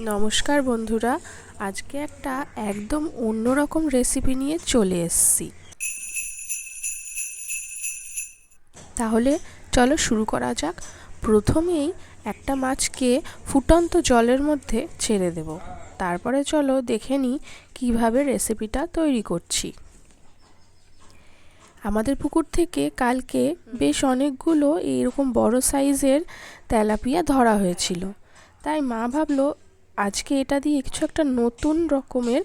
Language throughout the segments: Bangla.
নমস্কার বন্ধুরা, আজকে একটা একদম অন্যরকম রেসিপি নিয়ে চলে এসেছি। তাহলে চলো শুরু করা যাক। প্রথমেই একটা মাছকে ফুটন্ত জলের মধ্যে ছেড়ে দেব। তারপরে চলো দেখে নিই কীভাবে রেসিপিটা তৈরি করছি। আমাদের পুকুর থেকে কালকে বেশ অনেকগুলো এইরকম বড় সাইজের তেলাপিয়া ধরা হয়েছিল। তাই মা ভাবলো আজকে এটা দিয়ে কিছু একটা নতুন রকমের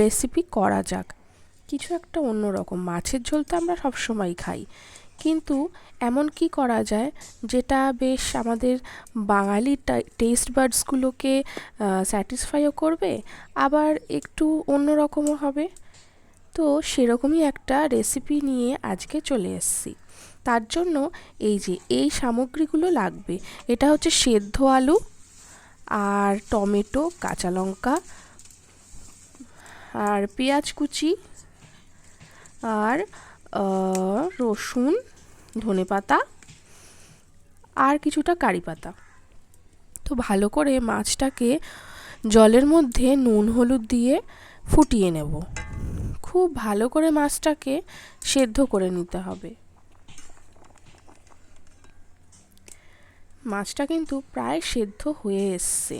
রেসিপি করা যাক। কিছু একটা অন্য রকম। মাছের ঝোল তো আমরা সবসময় খাই। কিন্তু এমন কি করা যায় যেটা বেশ আমাদের বাঙালি টেস্ট বার্ডসগুলোকে স্যাটিসফাইও করবে, আবার একটু অন্য রকমও হবে? তো সেরকমই একটা রেসিপি নিয়ে আজকে চলে এসেছি। তার জন্য এই যে, এই সামগ্রীগুলো লাগবে, এটা হচ্ছে সেদ্ধ আলু আর টমেটো, কাঁচা লঙ্কা আর পেঁয়াজ কুচি আর রসুন, ধনে পাতা আর কিছুটা কারি পাতা। তো ভালো করে মাছটাকে জলের মধ্যে নুন, হলুদ দিয়ে ফুটিয়ে নেব। খুব ভালো করে মাছটাকে সেদ্ধ করে নিতে হবে। মাছটা কিন্তু প্রায় সেদ্ধ হয়ে এসছে।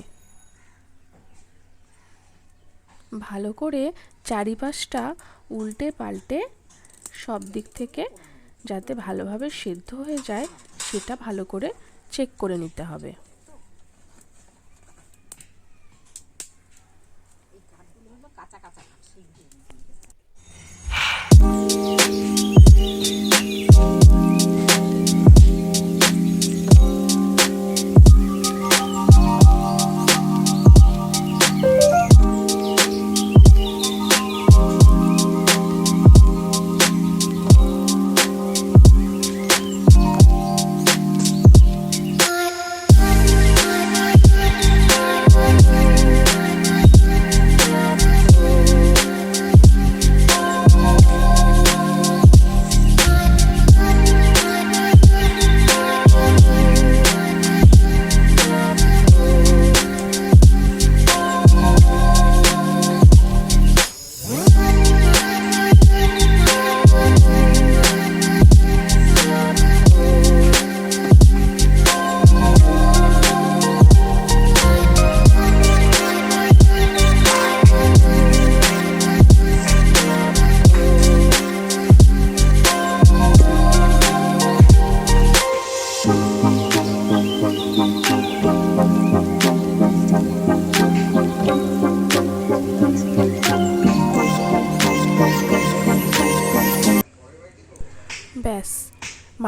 ভালো করে চারিপাশটা উল্টে পাল্টে সব দিক থেকে যাতে ভালোভাবে সেদ্ধ হয়ে যায়, সেটা ভালো করে চেক করে নিতে হবে।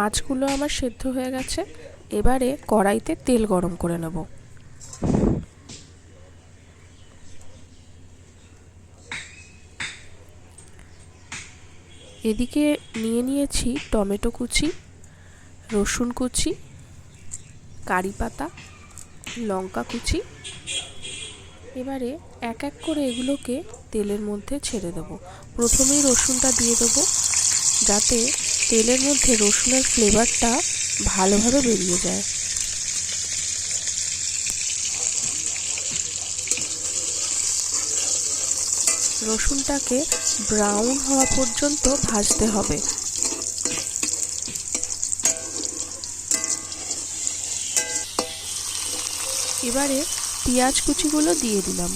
মাছগুলো আমার সেদ্ধ হয়ে গেছে। এবারে কড়াইতে তেল গরম করে নেব। এদিকে নিয়ে নিয়েছি টমেটো কুচি, রসুন কুচি, কারি পাতা, লঙ্কা কুচি। এবারে এক এক করে এগুলোকে তেলের মধ্যে ছেড়ে দেবো। প্রথমেই রসুনটা দিয়ে দেবো, যাতে তেলের মধ্যে রসুনের ফ্লেভারটা ভালোভাবে বেরিয়ে যায়। রসুনটাকে ব্রাউন হওয়া পর্যন্ত ভাজতে হবে। এবারে পেঁয়াজ কুচিগুলো দিয়ে দিলাম।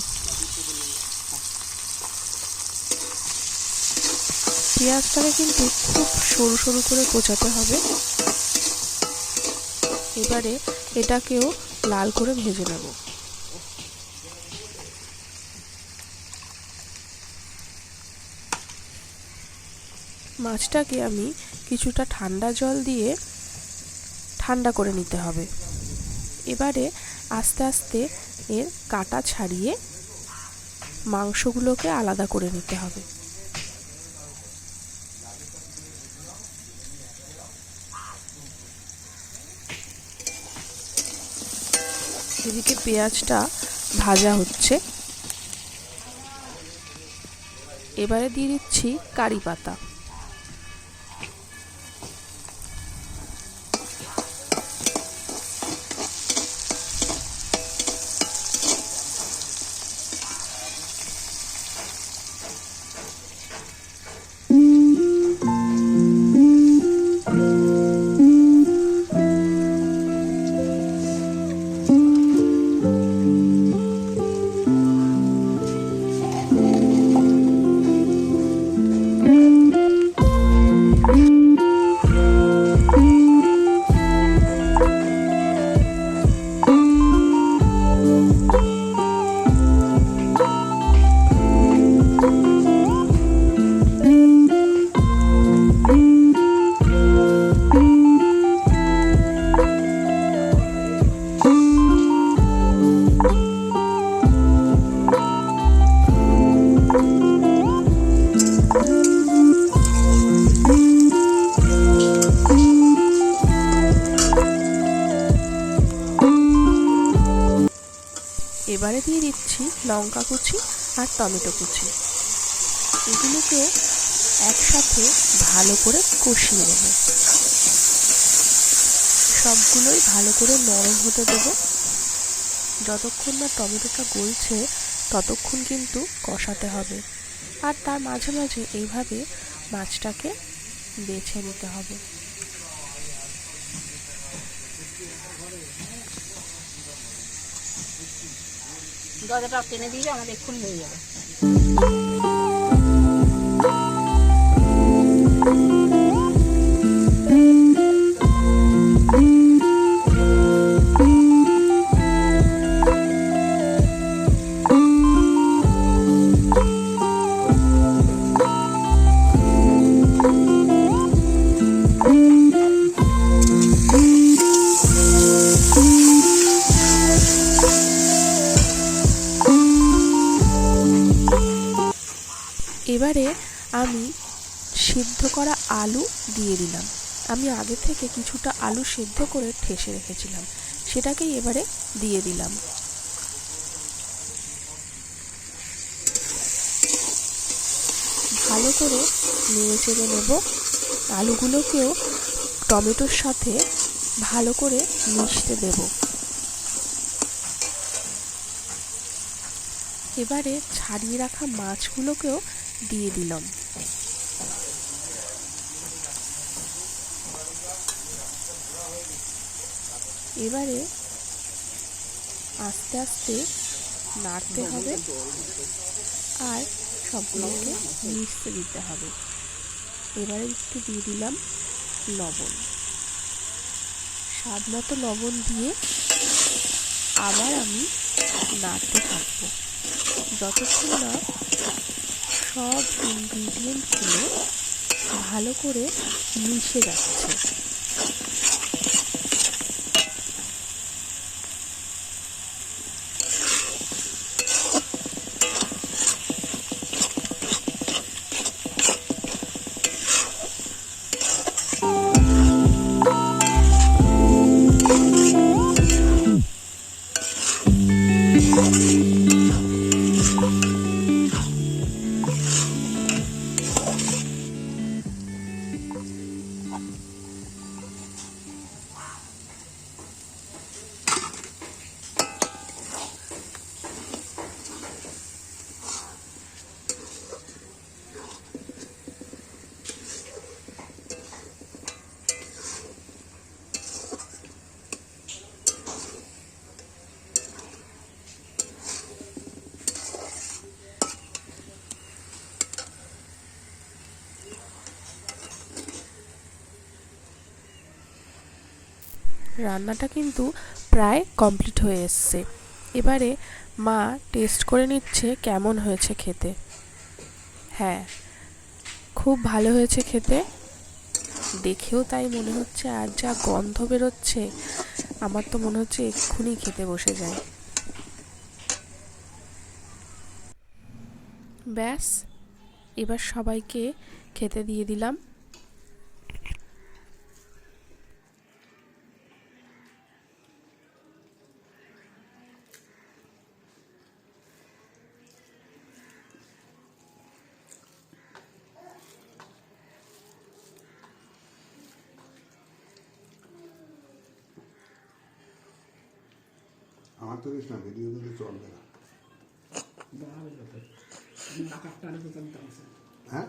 পেঁয়াজটাকে কিন্তু খুব সরু সরু করে কোচাতে হবে। এবারে এটাকেও লাল করে ভেজে নেব। মাছটাকে আমি কিছুটা ঠান্ডা জল দিয়ে ঠান্ডা করে নিতে হবে। এবারে আস্তে আস্তে এর কাটা ছাড়িয়ে মাংসগুলোকে আলাদা করে নিতে হবে। এদিকে পেঁয়াজটা ভাজা হচ্ছে। এবারে দিয়ে দিচ্ছি কারি পাতা। লঙ্কা কুচি আর টমেটো কুচি। এগুলোকেও একসাথে ভালো করে কষিয়ে নেব। সবগুলোই ভালো করে নরম হতে দেবো। যতক্ষণ না টমেটোটা গলছে, ততক্ষণ কিন্তু কষাতে হবে। আর তার মাঝে মাঝে এইভাবে মাছটাকে বেছে নিতে হবে। দরজাটা টেনে দিলে আমাদের এক্ষুনি হয়ে যাবে। এবারে আমি সিদ্ধ করা আলু দিয়ে দিলাম। আমি আগে থেকে কিছুটা আলু সেদ্ধ করে ঠেসে রেখেছিলাম। সেটাকেই এবারে দিয়ে দিলাম। ভালো করে নেড়ে চেড়ে নেব। আলুগুলোকেও টমেটোর সাথে ভালো করে মিশতে দেব। এবারে ছাড়িয়ে রাখা মাছগুলোকেও দিয়ে দিলাম। এবারে আস্তে আস্তে নাড়তে হবে আর সবগুলোকে মিশতে দিতে হবে। এবারে একটু দিয়ে দিলাম লবণ। স্বাদ মতো লবণ দিয়ে আবার আমি নাড়তে থাকব। যতক্ষণ না সব ইনগ্রিডিয়েন্টগুলো ভালো করে মিশে যাচ্ছে। রান্নাটা কিন্তু প্রায় কমপ্লিট হয়ে এসছে। এবারে মা টেস্ট করে নিচ্ছে কেমন হয়েছে খেতে। হ্যাঁ খুব ভালো হয়েছে খেতে। দেখেও তাই মনে হচ্ছে, আর যা গন্ধ বেরোচ্ছে, আমার তো মনে হচ্ছে এক্ষুনি খেতে বসে যায়। ব্যাস, এবার সবাইকে খেতে দিয়ে দিলাম। দিস না ভিডিও দিলে চলবে না। হ্যাঁ?